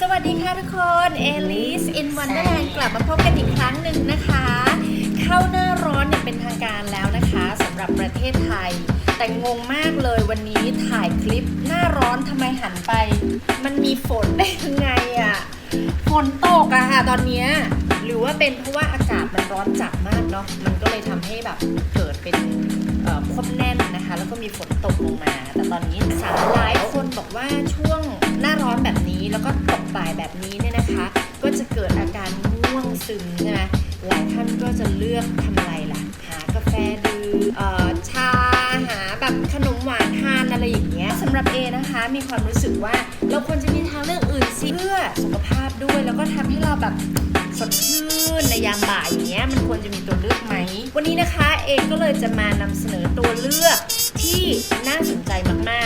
สวัสดีค่ะทุกคนเอลิส in Wonderland กลับมาพบกันอีกครั้งหนึ่งนะคะ เข้าหน้าร้อนอย่างเป็นทางการแล้วนะคะสำหรับประเทศไทย แต่งงมากเลยวันนี้ถ่ายคลิปหน้าร้อนทำไมหันไป มันมีฝนได้ยังไงอะ่ะฝนตกอะค่ะตอนเนี้ยหรือว่าเป็นเพราะว่าอากาศมันร้อนจัดมากเนาะมันก็เลยทำให้แบบเกิดเป็นเอ่อควบแน่นนะคะ แล้วก็มีฝนตกลงมา แต่ตอนนี้สาวหลายคนบอกว่าช่วง ร้อนแบบนี้แล้วก็ตกบ่ายแบบนี้เนี่ยนะคะ ก็จะเกิดอาการง่วงซึมใช่ไหมหลายท่านก็จะเลือกทำอะไรล่ะ หากาแฟดื่มชาหาแบบขนมหวานทานอะไรอย่างเงี้ยสำหรับเอนะคะ มีความรู้สึกว่าเราควรจะมีทางเลือกอื่นสิเพื่อสุขภาพด้วยแล้วก็ทำให้เราแบบสดชื่นในยามบ่ายอย่างเงี้ยมันควรจะมีตัวเลือกไหม วันนี้นะคะเอก็เลยจะมานำเสนอตัวเลือกที่น่าสนใจมาก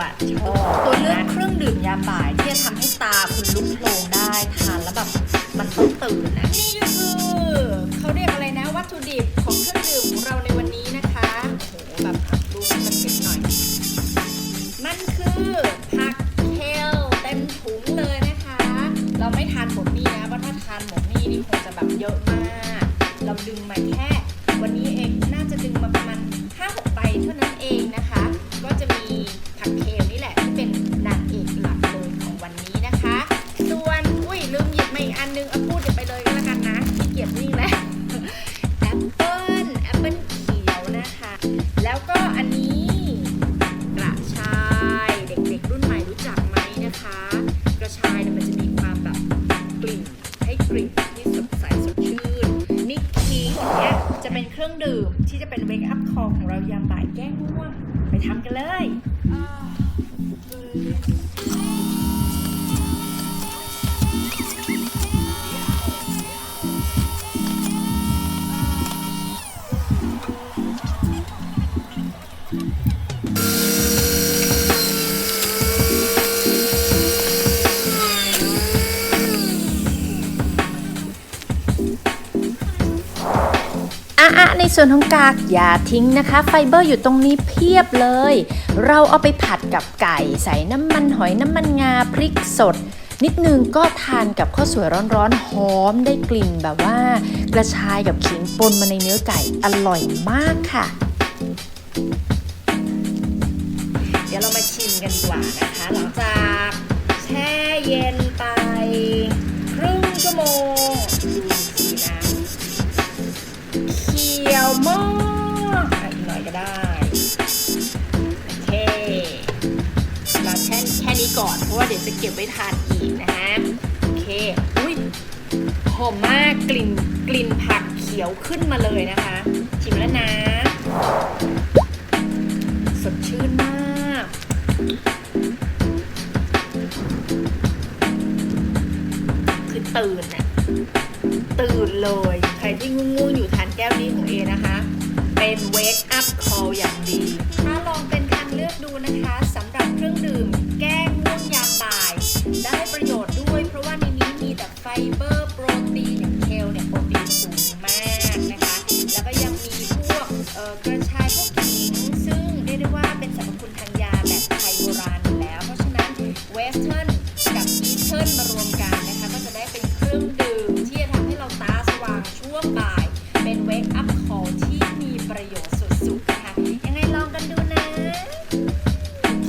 อส่วนตัวชอบตัวเลือกเครื่องดื่มยามบ่ายที่จะทำให้ตาคุณลุกโพลงได้ทานแล้วแบบมันต้องตื่นนะนี่ก็คือเขาเรียกอะไรนะวัตถุดิบของเครื่องดื่มของเราในวันนี้นะคะโอ้โหแบบดูให้มันเห็นหน่อย มันคือผักเคลเต็มถุงเลยนะคะ เราไม่ทานหมดนี่นะเพราะถ้าทานหมดนี่นี่คงจะแบบเยอะมาก เราดึงมาแค่วันนี้เองน่าจะดึง รื่องดื่มที่จะเป็นเวกอัพคอของเรายามบ่ายแก้ง่วง ไปทำกันเลย ส่วนของกากอย่าทิ้งนะคะ ไฟเบอร์อยู่ตรงนี้เพียบเลย เราเอาไปผัดกับไก่ ใส่น้ำมันหอยน้ำมันงาพริกสด นิดนึงก็ทานกับข้าวสวยร้อนๆหอมได้กลิ่นแบบว่ากระชายกับขิงปนมาในเนื้อไก่อร่อยมากค่ะ เดี๋ยวเรามาชิมกันดีกว่านะคะ หลังจากแช่เย็น ก่อน เพราะว่าเดี๋ยวจะเก็บไว้ทานอีกนะฮะโอเคอุ้ยหอมมากกลิ่นกลิ่นผักเขียวขึ้นมาเลยนะคะ ชิมแล้วนะ สดชื่นมากคือตื่นน่ะตื่นเลย ใครที่ง่วงๆอยู่ทานแก้วนี้ของเอนะคะ เป็น wake up call อย่างดี สเทิร์นกับอีเทิร์นมารวมกันนะคะก็จะได้เป็นเครื่องดื่มที่จะทำให้เราตาสว่างช่วงบ่าย เป็นเวกอัพคอลที่มีประโยชน์สุดๆนะคะยังไงลองกันดูนะ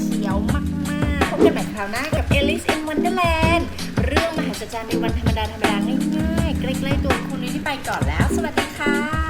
เขียวมากๆพบกันใหม่คราวหน้ากับ Alice in Wonderland เรื่องมหัศจรรย์ในวันธรรมดาธรรมดาง่ายๆใกล้ๆตัวคุณนี้ที่ไปก่อนแล้ว สวัสดีค่ะ